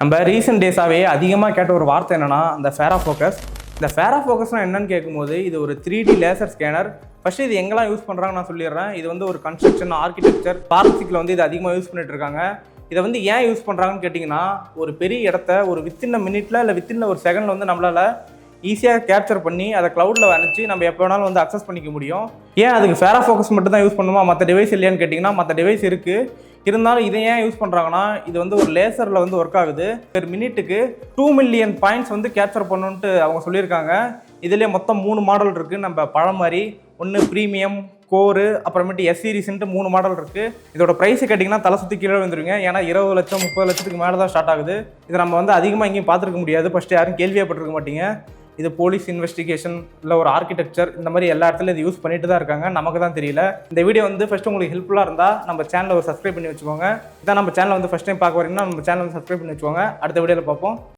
நம்ம ரீசெண்ட் டேஸாகவே அதிகமாக கேட்ட ஒரு வார்த்தை என்னென்னா அந்த ஃபேரா ஃபோக்கஸ் இந்த ஃபேரா ஃபோக்கஸ்னால் என்னன்னு கேட்கும்போது இது ஒரு three D laser scanner first இது எங்கெல்லாம் யூஸ் பண்ணுறாங்கன்னு நான் சொல்லிடுறேன். இது வந்து ஒரு கன்ஸ்ட்ரக்ஷன் ஆர்கிடெக்சர் ஃபாரன்சிக்கில் வந்து இது அதிகமாக யூஸ் பண்ணிட்டு இருக்காங்க. இதை வந்து ஏன் யூஸ் பண்ணுறாங்கன்னு கேட்டிங்கன்னா ஒரு பெரிய இடத்த ஒரு வித்தின் மினிட்ல இல்லை வித்தின் ஒரு செகண்டில் வந்து நம்மளால் ஈஸியாக கேப்சர் பண்ணி அதை க்ளவுடில் அனுப்பிச்சு நம்ம எப்போ வேணாலும் வந்து அக்சஸ் பண்ணிக்க முடியும். ஏன் அதுக்கு ஃபேரா ஃபோக்கஸ் மட்டும் தான் யூஸ் பண்ணுமா? மற்ற டிவைஸ் இல்லையான்னு கேட்டிங்கன்னா மற்ற டிவைஸ் இருக்குது இருந்தாலும் இதை ஏன் யூஸ் பண்ணுறாங்கன்னா இது வந்து ஒரு லேசரில் வந்து ஒர்க் ஆகுது. பெர் மினிட்டுக்கு டூ மில்லியன் பாயிண்ட்ஸ் வந்து கேப்சர் பண்ணணுன்ட்டு அவங்க சொல்லியிருக்காங்க. இதுலேயே மொத்தம் மூணு மாடல் இருக்குது நம்ம பழம் மாதிரி ஒன்று ப்ரீமியம் கோரு அப்புறமேட்டு எஸ் சீரிஸ்ன்ட்டு மூணு மாடல் இருக்குது இதோட ப்ரைஸ் கேட்டிங்கன்னா தலை சுற்றி கீழே வந்துருங்க ஏன்னா இருபது லட்சம் முப்பது லட்சத்துக்கு மேலே தான் ஸ்டார்ட் ஆகுது. இதை நம்ம வந்து அதிகமாக எங்கேயும் பார்த்துருக்க முடியாது. ஃபஸ்ட்டு யாரும் கேள்வியே பட்டிருக்க மாட்டீங்க. இது போலீஸ் இன்வெஸ்டிகேஷன் இல்லை ஒரு ஆர்கிடெக்சர் இந்த மாதிரி எல்லா இடத்துலையும் இது யூஸ் பண்ணிட்டு தான் இருக்காங்க. நமக்கு தான் தெரியல. இந்த வீடியோ வந்து ஃபஸ்ட்டு உங்களுக்கு ஹெல்ப்ஃபுல்லாக இருந்தால் நம்ம சேனலை ஒரு சப்ஸ்கிரைப் பண்ணி வச்சுக்கோங்க. இதான் நம்ம சேனலை வந்து ஃபஸ்ட் டைம் பார்க்க வரீங்கன்னா நம்ம சேனல் வந்து சப்ஸ்கிரைப் பண்ணி வச்சுக்கோங்க. அடுத்த வீடியோவில் பார்ப்போம்.